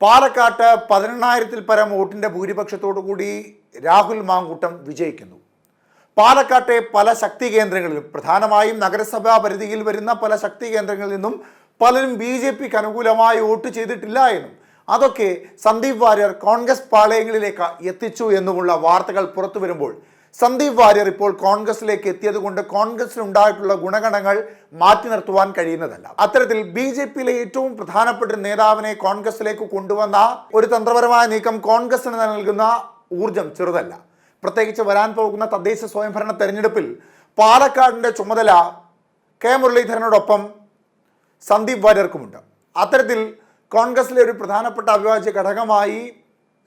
പാലക്കാട്ട് പതിനെണ്ണായിരത്തിൽ പരം വോട്ടിന്റെ ഭൂരിപക്ഷത്തോടു കൂടി രാഹുൽ മാങ്കൂട്ടം വിജയിക്കുന്നു. പാലക്കാട്ടെ പല ശക്തി കേന്ദ്രങ്ങളിലും പ്രധാനമായും നഗരസഭാ പരിധിയിൽ വരുന്ന പല ശക്തി കേന്ദ്രങ്ങളിൽ നിന്നും പലരും ബി ജെ പിക്ക് അനുകൂലമായി വോട്ട് ചെയ്തിട്ടില്ല എന്നും അതൊക്കെ സന്ദീപ് വാര്യർ കോൺഗ്രസ് പാളയങ്ങളിലേക്ക് എത്തിച്ചു എന്നുമുള്ള വാർത്തകൾ പുറത്തു വരുമ്പോൾ സന്ദീപ് വാര്യർ ഇപ്പോൾ കോൺഗ്രസിലേക്ക് എത്തിയത് കൊണ്ട് കോൺഗ്രസിനുണ്ടായിട്ടുള്ള ഗുണഗണങ്ങൾ മാറ്റി നിർത്തുവാൻ കഴിയുന്നതല്ല. അത്തരത്തിൽ ബി ജെ പിയിലെ ഏറ്റവും പ്രധാനപ്പെട്ട നേതാവിനെ കോൺഗ്രസിലേക്ക് കൊണ്ടുവന്ന ഒരു തന്ത്രപരമായ നീക്കം കോൺഗ്രസിന് നൽകുന്ന ഊർജം ചെറുതല്ല. പ്രത്യേകിച്ച് വരാൻ പോകുന്ന തദ്ദേശ സ്വയംഭരണ തെരഞ്ഞെടുപ്പിൽ പാലക്കാടിന്റെ ചുമതല കെ മുരളീധരനോടൊപ്പം സന്ദീപ് വാര്യർക്കുമുണ്ട്. അത്തരത്തിൽ കോൺഗ്രസിലെ ഒരു പ്രധാനപ്പെട്ട അവിഭാജ്യ ഘടകമായി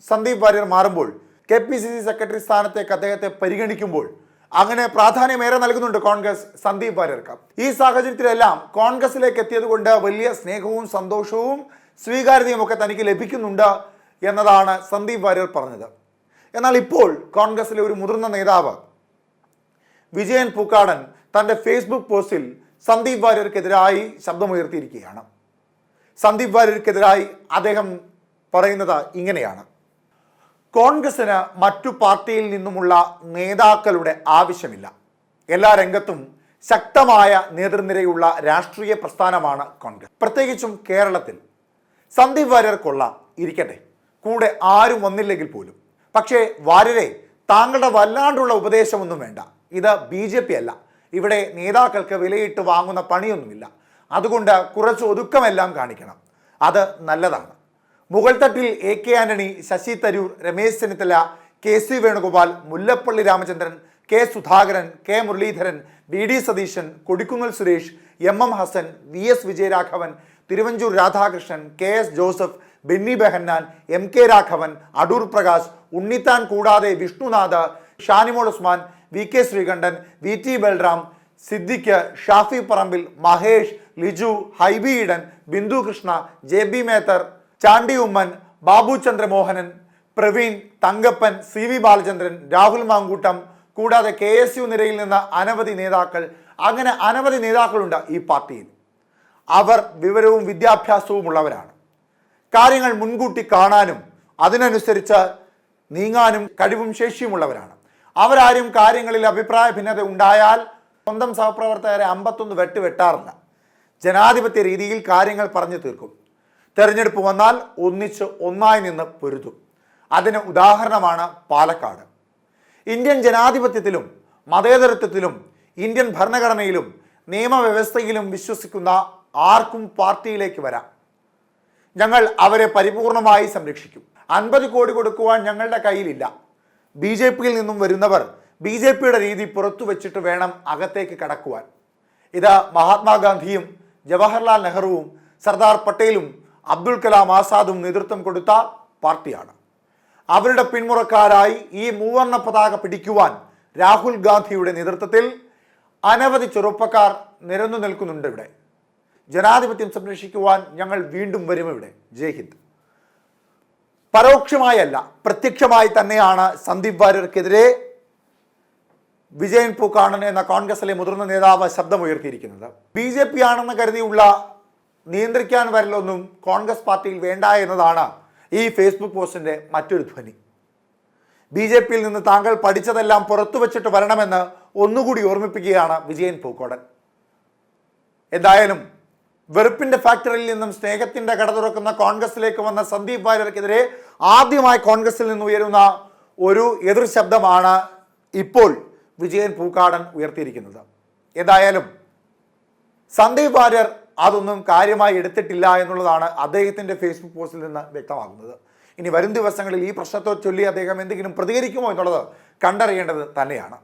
സന്ദീപ് വാര്യർ മാറുമ്പോൾ K P C C secretary സ്ഥാനത്തേക്ക് അദ്ദേഹത്തെ പരിഗണിക്കുമ്പോൾ അങ്ങനെ പ്രാധാന്യമേറെ നൽകുന്നുണ്ട് കോൺഗ്രസ്. സന്ദീപ് വാര്യർക്ക്. ഈ സാഹചര്യത്തിലെല്ലാം കോൺഗ്രസിലേക്ക് എത്തിയത് കൊണ്ട് വലിയ സ്നേഹവും സന്തോഷവും സ്വീകാര്യതയും ഒക്കെ തനിക്ക് ലഭിക്കുന്നുണ്ട് എന്നതാണ് സന്ദീപ് വാര്യർ പറഞ്ഞത്. എന്നാൽ ഇപ്പോൾ കോൺഗ്രസിലെ ഒരു മുതിർന്ന നേതാവ് വിജയൻ പൂക്കാടൻ തന്റെ ഫേസ്ബുക്ക് പോസ്റ്റിൽ സന്ദീപ് വാര്യർക്കെതിരായി ശബ്ദമുയർത്തിയിരിക്കുകയാണ്. സന്ദീപ് വാര്യർക്കെതിരായി അദ്ദേഹം പറയുന്നത് ഇങ്ങനെയാണ്. കോൺഗ്രസിന് മറ്റു പാർട്ടിയിൽ നിന്നുമുള്ള നേതാക്കളുടെ ആവശ്യമില്ല. എല്ലാ രംഗത്തും ശക്തമായ നേതൃനിരയുള്ള രാഷ്ട്രീയ പ്രസ്ഥാനമാണ് കോൺഗ്രസ്. പ്രത്യേകിച്ചും കേരളത്തിൽ സന്ദീപ് വാര്യർ കൊള്ളാം ഇരിക്കട്ടെ. കൂടെ ആരും വന്നില്ലെങ്കിൽ പോലും. പക്ഷേ വാര്യരെ താങ്കളുടെ വല്ലാണ്ടുള്ള ഉപദേശമൊന്നും വേണ്ട. ഇത് ബി ജെ പി അല്ല. ഇവിടെ നേതാക്കൾക്ക് വിലയിട്ട് വാങ്ങുന്ന പണിയൊന്നുമില്ല. അതുകൊണ്ട് കുറച്ച് ഒതുക്കമെല്ലാം കാണിക്കണം. അത് നല്ലതാണ്. മുകൾ തട്ടിൽ A K Antony Shashi Tharoor Ramesh Chennithala K C Venugopal Mullappally Ramachandran K Sudhakaran K Muraleedharan V D Satheesan Kodikunnil Suresh M M Hassan V S Vijayaraghavan Thiruvanchoor Radhakrishnan K S Joseph Benny Behanan M K Raghavan Adoor Prakash Unnithan കൂടാതെ Vishnunadh Shanimol Usman V K Sreekandan V T Balram Siddique Shafi Parambil Mahesh Liju Hibi Eden Bindu Krishna J B Mather Chandy Oommen Babu Chandramohanan Praveen Thankappan C V Balachandran Rahul Mankoottam കൂടാതെ K S U നിരയിൽ നിന്ന് അനവധി നേതാക്കൾ. അങ്ങനെ അനവധി നേതാക്കളുണ്ട് ഈ പാർട്ടിയിൽ. അവർ വിവരവും വിദ്യാഭ്യാസവും ഉള്ളവരാണ്. കാര്യങ്ങൾ മുൻകൂട്ടി കാണാനും അതിനനുസരിച്ച് നീങ്ങാനും കഴിവും ശേഷിയുമുള്ളവരാണ് അവരാരും കാര്യങ്ങളിൽ അഭിപ്രായ ഭിന്നത ഉണ്ടായാൽ സ്വന്തം സഹപ്രവർത്തകരെ അമ്പത്തൊന്ന് വെട്ട് വെട്ടാറില്ല. ജനാധിപത്യ രീതിയിൽ കാര്യങ്ങൾ പറഞ്ഞു തീർക്കും. തെരഞ്ഞെടുപ്പ് വന്നാൽ ഒന്നിച്ച് ഒന്നായി നിന്ന് പൊരുതും. അതിന് ഉദാഹരണമാണ് പാലക്കാട്. ഇന്ത്യൻ ജനാധിപത്യത്തിലും മതേതരത്വത്തിലും ഇന്ത്യൻ ഭരണഘടനയിലും നിയമവ്യവസ്ഥയിലും വിശ്വസിക്കുന്ന ആർക്കും പാർട്ടിയിലേക്ക് വരാം. ഞങ്ങൾ അവരെ പരിപൂർണമായി സംരക്ഷിക്കും. അൻപത് കോടി കൊടുക്കുവാൻ ഞങ്ങളുടെ കയ്യിലില്ല. ബി ജെ പിയിൽ നിന്നും വരുന്നവർ ബി ജെ പിയുടെ രീതി പുറത്തു വെച്ചിട്ട് വേണം അകത്തേക്ക് കടക്കുവാൻ. ഇത് മഹാത്മാഗാന്ധിയും ജവഹർലാൽ നെഹ്റുവും സർദാർ പട്ടേലും അബ്ദുൽ കലാം ആസാദും നേതൃത്വം കൊടുത്ത പാർട്ടിയാണ്. അവരുടെ പിന്മുറക്കാരായി ഈ മൂവർണ പതാക പിടിക്കുവാൻ രാഹുൽ ഗാന്ധിയുടെ നേതൃത്വത്തിൽ അനവധി ചെറുപ്പക്കാർ നിരന്നു നിൽക്കുന്നുണ്ട് ഇവിടെ. ജനാധിപത്യം സംരക്ഷിക്കുവാൻ ഞങ്ങൾ വീണ്ടും വരും ഇവിടെ. ജയ് ഹിന്ദ്. പരോക്ഷമായല്ല പ്രത്യക്ഷമായി തന്നെയാണ് സന്ദീപ് വാര്യർക്കെതിരെ വിജയൻ പൂക്കാണൻ എന്ന കോൺഗ്രസിലെ മുതിർന്ന നേതാവ് ശബ്ദമുയർത്തിയിരിക്കുന്നത്. ബി ജെ പി ആണെന്ന് കരുതിയുള്ള നിയന്ത്രിക്കാൻ വരലൊന്നും കോൺഗ്രസ് പാർട്ടിയിൽ വേണ്ട എന്നതാണ് ഈ ഫേസ്ബുക്ക് പോസ്റ്റിന്റെ മറ്റൊരു ധ്വനി. ബി ജെ പിയിൽ നിന്ന് താങ്കൾ പഠിച്ചതെല്ലാം പുറത്തു വച്ചിട്ട് വരണമെന്ന് ഒന്നുകൂടി ഓർമ്മിപ്പിക്കുകയാണ് വിജയൻ പൂക്കോടൻ. എന്തായാലും വെറുപ്പിന്റെ ഫാക്ടറിയിൽ നിന്നും സ്നേഹത്തിന്റെ കട തുറക്കുന്ന കോൺഗ്രസിലേക്ക് വന്ന സന്ദീപ് വാര്യർക്കെതിരെ ആദ്യമായി കോൺഗ്രസിൽ നിന്ന് ഉയരുന്ന ഒരു എതിർ ശബ്ദമാണ് ഇപ്പോൾ വിജയൻ പൂക്കാടൻ ഉയർത്തിയിരിക്കുന്നത്. ഏതായാലും സന്ദീപ് വാര്യർ അതൊന്നും കാര്യമായി എടുത്തിട്ടില്ല എന്നുള്ളതാണ് അദ്ദേഹത്തിന്റെ ഫേസ്ബുക്ക് പോസ്റ്റിൽ നിന്ന് വ്യക്തമാകുന്നത്. ഇനി വരും ദിവസങ്ങളിൽ ഈ പ്രശ്നത്തെ ചൊല്ലി അദ്ദേഹം എന്തെങ്കിലും പ്രതികരിക്കുമോ എന്നുള്ളത് കണ്ടറിയേണ്ടത് തന്നെയാണ്.